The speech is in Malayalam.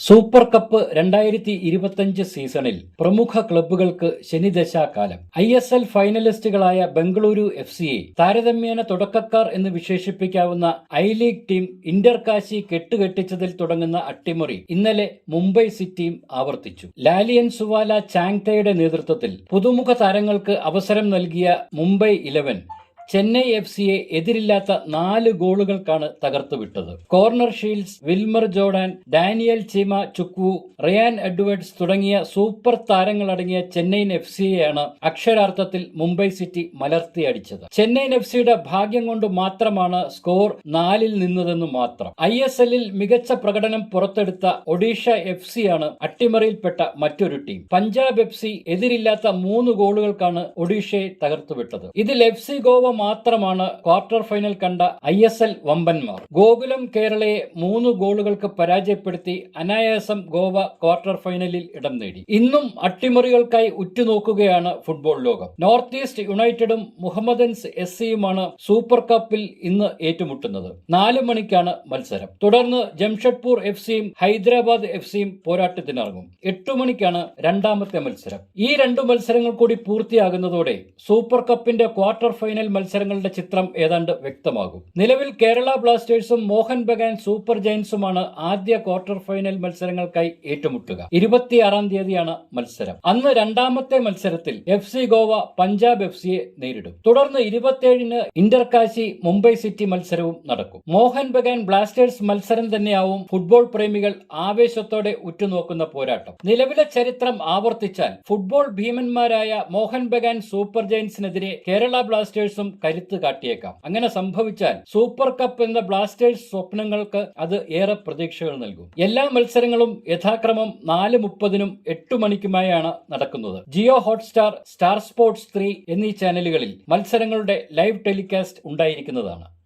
സൂപ്പർ കപ്പ് രണ്ടായിരത്തി ഇരുപത്തിയഞ്ച് സീസണിൽ പ്രമുഖ ക്ലബ്ബുകൾക്ക് ശനിദശാകാലം. ഐ എസ് എൽ ഫൈനലിസ്റ്റുകളായ ബംഗളൂരു എഫ് സിയെ താരതമ്യേന തുടക്കക്കാർ എന്ന് വിശേഷിപ്പിക്കാവുന്ന I league team Inter Kashi കെട്ടുകെട്ടിച്ചതിൽ തുടങ്ങുന്ന അട്ടിമറി ഇന്നലെ മുംബൈ സിറ്റിയും ആവർത്തിച്ചു. ലാലിയൻ സുവാല ചാങ്തയുടെ നേതൃത്വത്തിൽ പുതുമുഖ താരങ്ങൾക്ക് അവസരം നൽകിയ മുംബൈ ഇലവൻ ചെന്നൈ എഫ് സിയെ എതിരില്ലാത്ത നാല് ഗോളുകൾക്കാണ് തകർത്തുവിട്ടത്. Connor Shields Wilmar Jordan Daniel Chima Chukwu Ryan Edwards തുടങ്ങിയ സൂപ്പർ താരങ്ങളടങ്ങിയ ചെന്നൈയിൻ എഫ് സിയെയാണ് അക്ഷരാർത്ഥത്തിൽ മുംബൈ സിറ്റി മലർത്തിയടിച്ചത്. ചെന്നൈയിൻ എഫ് സിയുടെ ഭാഗ്യം കൊണ്ട് മാത്രമാണ് സ്കോർ നാലിൽ നിന്നതെന്ന് മാത്രം. ഐ എസ് എല്ലിൽ മികച്ച പ്രകടനം പുറത്തെടുത്ത ഒഡീഷ എഫ് സിയാണ് അട്ടിമറിയിൽപ്പെട്ട മറ്റൊരു ടീം. പഞ്ചാബ് എഫ് സി എതിരില്ലാത്ത മൂന്ന് ഗോളുകൾക്കാണ് ഒഡീഷയെ തകർത്തുവിട്ടത്. ഇതിൽ എഫ് സി ഗോവ മാത്രമാണ് ക്വാർട്ടർ ഫൈനൽ കണ്ട ഐ എസ് എൽ വമ്പന്മാർ. ഗോകുലം കേരളയെ മൂന്ന് ഗോളുകൾക്ക് പരാജയപ്പെടുത്തി അനായാസം ഗോവ ക്വാർട്ടർ ഫൈനലിൽ ഇടം നേടി. ഇന്നും അട്ടിമറികൾക്കായി ഉറ്റുനോക്കുകയാണ് ഫുട്ബോൾ ലോകം. നോർത്ത് ഈസ്റ്റ് യുണൈറ്റഡും മുഹമ്മദൻസ് എസ് സിയുമാണ് സൂപ്പർ കപ്പിൽ ഇന്ന് ഏറ്റുമുട്ടുന്നത്. നാല് മണിക്കാണ് മത്സരം. തുടർന്ന് ജംഷഡ്പൂർ എഫ് സിയും ഹൈദരാബാദ് എഫ് സിയും പോരാട്ടത്തിനിറങ്ങും. എട്ടു മണിക്കാണ് രണ്ടാമത്തെ മത്സരം. ഈ രണ്ടു മത്സരങ്ങൾ കൂടി പൂർത്തിയാകുന്നതോടെ സൂപ്പർ കപ്പിന്റെ ക്വാർട്ടർ ഫൈനൽ മത്സരങ്ങളുടെ ചിത്രം ഏതാണ്ട് വ്യക്തമാകും. നിലവിൽ കേരള ബ്ലാസ്റ്റേഴ്സും മോഹൻ ബഗാൻ സൂപ്പർ ജയൻസുമാണ് ആദ്യ ക്വാർട്ടർ ഫൈനൽ മത്സരങ്ങൾക്കായി ഏറ്റുമുട്ടുക. ഇരുപത്തിയാറാം തീയതിയാണ് മത്സരം. അന്ന് രണ്ടാമത്തെ മത്സരത്തിൽ F C Goa Punjab F സിയെ നേരിടും. തുടർന്ന് ഇരുപത്തിയേഴിന് ഇന്റർകാശി മുംബൈ സിറ്റി മത്സരവും നടക്കും. മോഹൻ ബഗാൻ ബ്ലാസ്റ്റേഴ്സ് മത്സരം തന്നെയാവും ഫുട്ബോൾ പ്രേമികൾ ആവേശത്തോടെ ഉറ്റുനോക്കുന്ന പോരാട്ടം. നിലവിലെ ചരിത്രം ആവർത്തിച്ചാൽ ഫുട്ബോൾ ഭീമന്മാരായ മോഹൻ ബഗാൻ സൂപ്പർ ജയൻസിനെതിരെ കേരള ബ്ലാസ്റ്റേഴ്സും കരുത്ത് കാട്ടിയേക്കാം. അങ്ങനെ സംഭവിച്ചാൽ സൂപ്പർ കപ്പ് എന്ന ബ്ലാസ്റ്റേഴ്സ് സ്വപ്നങ്ങൾക്ക് അത് ഏറെ പ്രതീക്ഷകൾ നൽകും. എല്ലാ മത്സരങ്ങളും യഥാക്രമം നാല് മുപ്പതിനും എട്ട് മണിക്കുമായാണ് നടക്കുന്നത്. Jio Hotstar Star Sports three എന്നീ ചാനലുകളിൽ മത്സരങ്ങളുടെ ലൈവ് ടെലികാസ്റ്റ് ഉണ്ടായിരിക്കുന്നതാണ്.